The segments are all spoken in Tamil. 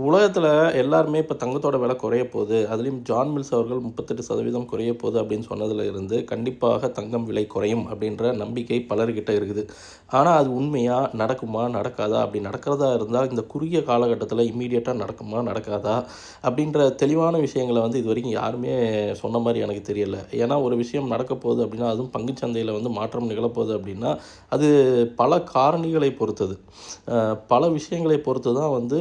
உலகத்தில் எல்லாருமே இப்போ தங்கத்தோட விலை குறைய போகுது. அதுலேயும் ஜான் மில்ஸ் அவர்கள் முப்பத்தெட்டு சதவீதம் குறைய போகுது அப்படின்னு சொன்னதில் இருந்து கண்டிப்பாக தங்கம் விலை குறையும் அப்படின்ற நம்பிக்கை பலர்கிட்ட இருக்குது. ஆனால் அது உண்மையாக நடக்குமா நடக்காதா? அப்படி நடக்கிறதா இருந்தால் இந்த குறுகிய காலகட்டத்தில் இம்மீடியட்டாக நடக்குமா நடக்காதா? அப்படின்ற தெளிவான விஷயங்களை வந்து இது வரைக்கும் யாருமே சொன்ன மாதிரி எனக்கு தெரியலை. ஏன்னா ஒரு விஷயம் நடக்க போகுது அப்படின்னா அதுவும் பங்குச்சந்தையில் வந்து மாற்றம் நிகழப்போகுது அப்படின்னா அது பல காரணிகளை பொறுத்தது. பல விஷயங்களை பொறுத்து தான் வந்து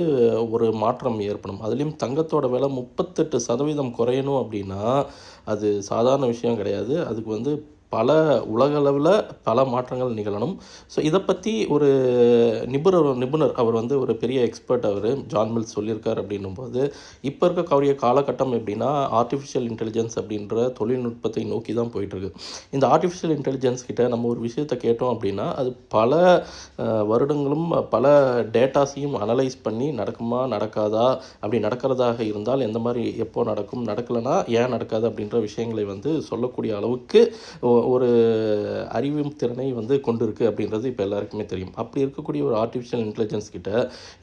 ஒரு மாற்றம் ஏற்படும். அதுலேயும் தங்கத்தோட விலை முப்பத்தெட்டு சதவீதம் குறையணும் அப்படின்னா அது சாதாரண விஷயம் கிடையாது. அதுக்கு வந்து பல உலகளவில் பல மாற்றங்கள் நிகழணும். ஸோ இதை பற்றி ஒரு நிபுணர் நிபுணர் அவர் வந்து ஒரு பெரிய எக்ஸ்பர்ட் அவர் ஜான் மில்ஸ் சொல்லியிருக்கார் அப்படின்னும் போது இப்போ இருக்கக்கூடிய காலகட்டம் எப்படின்னா ஆர்டிஃபிஷியல் இன்டெலிஜென்ஸ் அப்படின்ற தொழில்நுட்பத்தை நோக்கி தான் போயிட்டுருக்கு. இந்த ஆர்டிஃபிஷியல் இன்டெலிஜென்ஸ் கிட்ட நம்ம ஒரு விஷயத்தை கேட்டோம் அப்படின்னா அது பல வருடங்களும் பல டேட்டாஸையும் அனலைஸ் பண்ணி நடக்குமா நடக்காதா அப்படி நடக்கிறதாக இருந்தால் எந்த மாதிரி எப்போ நடக்கும் நடக்கலைன்னா ஏன் நடக்காது அப்படின்ற விஷயங்களை வந்து சொல்லக்கூடிய அளவுக்கு ஒரு அறிவும் திறனை வந்து கொண்டிருக்கு அப்படின்றது இப்போ எல்லாருக்குமே தெரியும். அப்படி இருக்கக்கூடிய ஒரு ஆர்டிஃபிஷியல் இன்டெலிஜென்ஸ் கிட்ட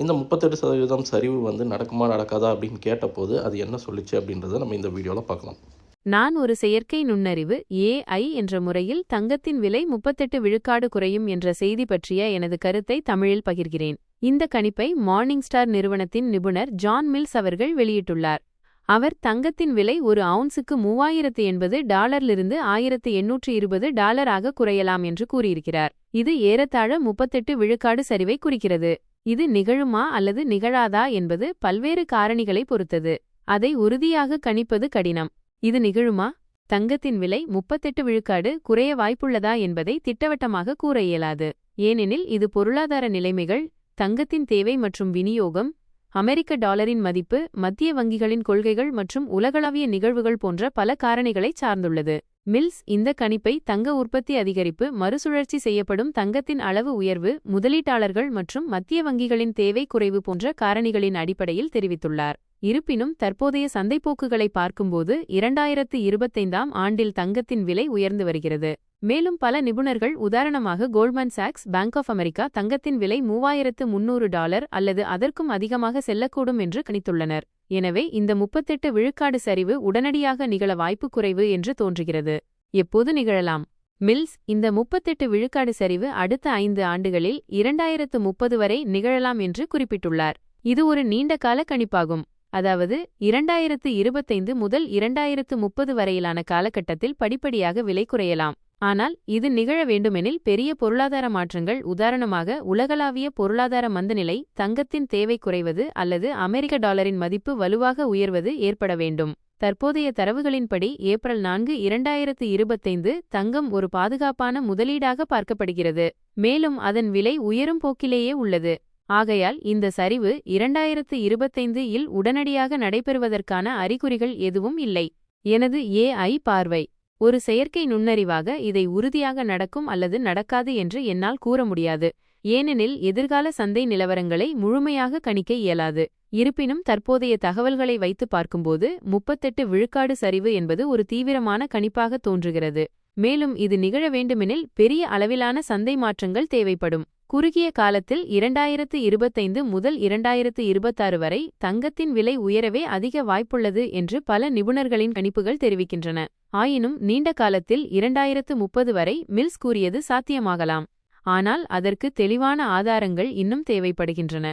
இந்த முப்பத்தெட்டு சதவீதம் சரிவு வந்து நடக்குமா நடக்காதா அப்படின்னு கேட்டபோது அது என்ன சொல்லுச்சு அப்படின்றத நம்ம இந்த வீடியோவில் பார்க்கலாம். நான் ஒரு செயற்கை நுண்ணறிவு ஏஐ என்ற முறையில் தங்கத்தின் விலை முப்பத்தெட்டு விழுக்காடு குறையும் என்ற செய்தி பற்றிய எனது கருத்தை தமிழில் பகிர்கிறேன். இந்த கணிப்பை மார்னிங் ஸ்டார் நிறுவனத்தின் நிபுணர் ஜான் மில்ஸ் அவர்கள் வெளியிட்டுள்ளார். அவர் தங்கத்தின் விலை ஒரு அவுன்ஸுக்கு மூவாயிரத்து எண்பது டாலரிலிருந்து ஆயிரத்து எண்ணூற்று இருபது டாலராக குறையலாம் என்று கூறியிருக்கிறார். இது ஏறத்தாழ முப்பத்தெட்டு விழுக்காடு சரிவை குறிக்கிறது. இது நிகழுமா அல்லது நிகழாதா என்பது பல்வேறு காரணிகளை பொறுத்தது. அதை உறுதியாக கணிப்பது கடினம். இது நிகழுமா? தங்கத்தின் விலை முப்பத்தெட்டு விழுக்காடு குறைய வாய்ப்புள்ளதா என்பதை திட்டவட்டமாக கூற இயலாது. ஏனெனில் இது பொருளாதார நிலைமைகள் தங்கத்தின் தேவை மற்றும் விநியோகம் அமெரிக்க டாலரின் மதிப்பு மத்திய வங்கிகளின் கொள்கைகள் மற்றும் உலகளாவிய நிகழ்வுகள் போன்ற பல காரணிகளைச் சார்ந்துள்ளது. மில்ஸ் இந்த கணிப்பை தங்க உற்பத்தி அதிகரிப்பு மறுசுழற்சி செய்யப்படும் தங்கத்தின் அளவு உயர்வு முதலீட்டாளர்கள் மற்றும் மத்திய வங்கிகளின் தேவை குறைவு போன்ற காரணிகளின் அடிப்படையில் தெரிவித்துள்ளார். இருப்பினும் தற்போதைய சந்தைப்போக்குகளை பார்க்கும்போது இரண்டாயிரத்து இருபத்தைந்தாம் ஆண்டில் தங்கத்தின் விலை உயர்ந்து வருகிறது. மேலும் பல நிபுணர்கள் உதாரணமாக கோல்ட்மன் சாக்ஸ் பேங்க் ஆஃப் அமெரிக்கா தங்கத்தின் விலை மூவாயிரத்து முன்னூறு டாலர் அல்லது அதற்கும் அதிகமாக செல்லக்கூடும் என்று கணித்துள்ளனர். எனவே இந்த முப்பத்தெட்டு விழுக்காடு சரிவு உடனடியாக நிகழ வாய்ப்பு குறைவு என்று தோன்றுகிறது. எப்போது நிகழலாம்? மில்ஸ் இந்த முப்பத்தெட்டு விழுக்காடு சரிவு அடுத்த ஐந்து ஆண்டுகளில் இரண்டாயிரத்து முப்பது வரை நிகழலாம் என்று குறிப்பிட்டுள்ளார். இது ஒரு நீண்ட கால கணிப்பாகும். அதாவது இரண்டாயிரத்து இருபத்தைந்து முதல் இரண்டாயிரத்து முப்பது வரையிலான காலகட்டத்தில் படிப்படியாக விலை குறையலாம். ஆனால் இது நிகழ வேண்டுமெனில் பெரிய பொருளாதார மாற்றங்கள் உதாரணமாக உலகளாவிய பொருளாதார மந்தநிலை தங்கத்தின் தேவை குறைவது அல்லது அமெரிக்க டாலரின் மதிப்பு வலுவாக உயர்வது ஏற்பட வேண்டும். தற்போதைய தரவுகளின்படி ஏப்ரல் நான்கு இரண்டாயிரத்து இருபத்தைந்து தங்கம் ஒரு பாதுகாப்பான முதலீடாக பார்க்கப்படுகிறது. மேலும் அதன் விலை உயரும் போக்கிலேயே உள்ளது. ஆகையால் இந்த சரிவு இரண்டாயிரத்து இருபத்தைந்து இல் உடனடியாக நடைபெறுவதற்கான அறிகுறிகள் எதுவும் இல்லை. எனது ஏஐ பார்வை. ஒரு செயற்கை நுண்ணறிவாக இதை உறுதியாக நடக்கும் அல்லது நடக்காது என்று என்னால் கூற முடியாது. ஏனெனில் எதிர்கால சந்தை நிலவரங்களை முழுமையாக கணிக்க இயலாது. இருப்பினும் தற்போதைய தகவல்களை வைத்து பார்க்கும்போது முப்பத்தெட்டு விழுக்காடு சரிவு என்பது ஒரு தீவிரமான கணிப்பாக தோன்றுகிறது. மேலும் இது நிகழ வேண்டுமெனில் பெரிய அளவிலான சந்தை மாற்றங்கள் தேவைப்படும். குறுகிய காலத்தில் இரண்டாயிரத்து இருபத்தைந்து முதல் இரண்டாயிரத்து இருபத்தாறு வரை தங்கத்தின் விலை உயரவே அதிக வாய்ப்புள்ளது என்று பல நிபுணர்களின் கணிப்புகள் தெரிவிக்கின்றன. ஆயினும் நீண்ட காலத்தில் இரண்டாயிரத்து முப்பது வரை மில்ஸ் கூறியது சாத்தியமாகலாம். ஆனால் அதற்கு தெளிவான ஆதாரங்கள் இன்னும் தேவைப்படுகின்றன.